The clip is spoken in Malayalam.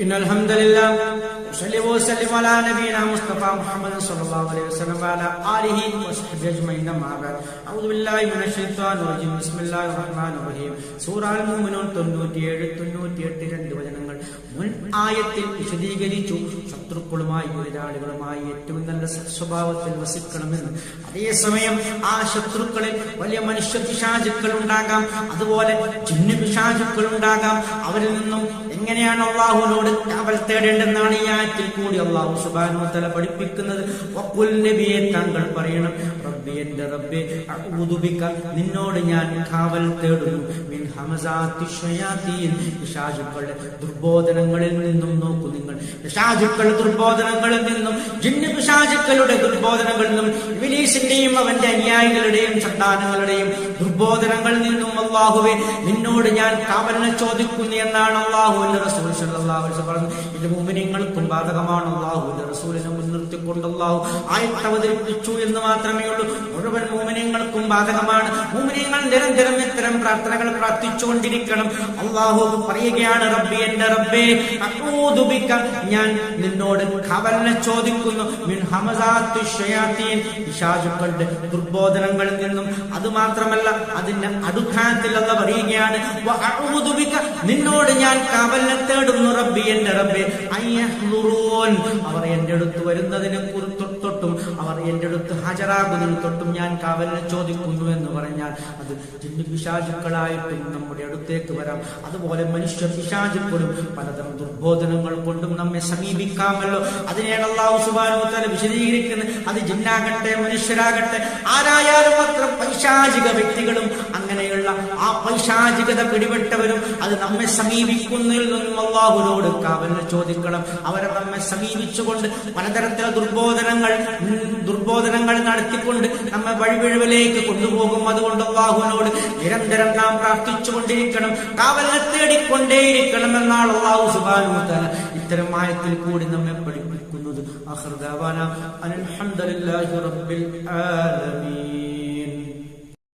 إن الحمد لله وصلي وسلم على نبينا مصطفى محمد صلى الله عليه وسلم وعلى آله وصحبه أجمعين أما بعد أعوذ بالله من الشيطان الرجيم بسم الله الرحمن الرحيം സൂറ അൽ മുഅ്മിനൂൻ 97 98 രണ്ട് വചനങ്ങൾ മുൻ ആയത്തിൽ വിശദീകരിച്ചു. ശത്രുക്കളുമായി എതിരാളികളുമായി ഏറ്റവും നല്ല സ്വഭാവത്തിൽ വസിക്കണമെന്ന്. അതേസമയം ആ ശത്രുക്കളിൽ വലിയ മനുഷ്യ പിശാചുക്കൾ ഉണ്ടാകാം. അതുപോലെ ചിന്നു പിശാചുക്കൾ ഉണ്ടാകാം. അവരിൽ നിന്നും എങ്ങനെയാണ് അള്ളാഹുവിനോട് കാവൽ തേടേണ്ടെന്നാണ് ഈ ആയത്തിൽ കൂടി അള്ളാഹു സുബാനു തല പഠിപ്പിക്കുന്നത്. നബിയെ താങ്കൾ പറയണം. എന്റെ റബ്ബെ നിന്നോട് ഞാൻ കാവൽ തേടുന്നു. പിശാചുക്കളുടെ ദുർബോധനങ്ങളിൽ നിന്നും നോക്കൂ നിങ്ങൾ. പിശാചുക്കൾ ദുർബോധനങ്ങളിൽ നിന്നും ജിന്നു പിശാചുക്കളുടെ ദുർബോധനങ്ങളിൽ നിന്നും വിലീസിന്റെയും അവന്റെ അനുയായികളുടെയും സന്താനങ്ങളുടെയും ദുർബോധനങ്ങളിൽ നിന്നും അള്ളാഹുവെ നിന്നോട് ഞാൻ കാവലിനെ ചോദിക്കുന്നു എന്നാണ് അള്ളാഹുവിന്റെ റസൂൽ പറഞ്ഞത് ഇത് മുഅ്മിനീങ്ങൾക്കും ബാധകമാണ്. അള്ളാഹുവിന്റെ റസൂലിനെ മുൻനിർത്തിക്കൊണ്ട് അള്ളാഹു ആയത്ത് അവതരിപ്പിച്ചു എന്ന് മാത്രമേ ഉള്ളൂ. മുഴുവൻ മുഅ്മിനീങ്ങൾക്കും ബാധകമാണ്. മുഅ്മിനീങ്ങൾ നിരന്തരം ഇത്തരം പ്രാർത്ഥനകൾ പ്രാർത്ഥിച്ചുകൊണ്ടിരിക്കണം. അള്ളാഹു പറയുകയാണ് റബ്ബി എന്റെ റബ്ബേ അഊദു ബിക ഞാൻ നിന്നോട് കവലിനെ ചോദിക്കുന്നു. മിൻ ഹമസാത്തി ഷയാത്തീൻ. പിശാചുക്കളുടെ ദുർബോധനങ്ങളിൽ നിന്നും അത് മാത്രമല്ല അതിന്റെ അടുക്കാനത്തിൽ അല്ല പറയുകയാണ് വ ബിക നിന്നോട് ഞാൻ കവലിനെ തേടുന്നു റബ്ബി എന്റെ റബ്ബേ. അയ്യഹ്ലുറൂൻ. അവർ എന്റെ അടുത്ത് വരുന്നതിനെ കുറിച്ച് എന്റെ അടുത്ത് ഹാജരാകുന്നതിന് തൊട്ടും ഞാൻ കാവലിനെ ചോദിക്കുന്നു എന്ന് പറഞ്ഞാൽ അത് ജിന്നു പിശാചുക്കളായിട്ടും നമ്മുടെ അടുത്തേക്ക് വരാം. അതുപോലെ മനുഷ്യ പിശാചുക്കളും പലതരം ദുർബോധനങ്ങൾ കൊണ്ടും നമ്മെ സമീപിക്കാമല്ലോ. അതിനെയാണ് അള്ളാഹു വിശദീകരിക്കുന്നത്. അത് ജിന്നാകട്ടെ മനുഷ്യരാകട്ടെ ആരായാലും അത്ര പൈശാചിക വ്യക്തികളും പൈശാചികത പിടിപെട്ടവരും അത് നമ്മെ സമീപിക്കുന്നതിൽ നിന്നും അള്ളാഹുനോട് കാവലിനെ ചോദിക്കണം. അവരെ നമ്മെ സമീപിച്ചുകൊണ്ട് പലതരത്തിലെ ദുർബോധനങ്ങൾ ദുർബോധനങ്ങൾ നടത്തിക്കൊണ്ട് നമ്മെ വഴിപിഴവിലേക്ക് കൊണ്ടുപോകും. അതുകൊണ്ട് അള്ളാഹുവിനോട് നിരന്തരം നാം പ്രാർത്ഥിച്ചുകൊണ്ടിരിക്കണം. കാവലിനെ തേടിക്കൊണ്ടേയിരിക്കണം എന്നാണ് അള്ളാഹു സുബാനുത്താല ഇത്തരം ആയത്തിൽ കൂടി നമ്മെ പഠിപ്പിക്കുന്നത്. അഹൃദാവാന ഹംദുലില്ലാഹി റബ്ബിൽ ആലമീൻ.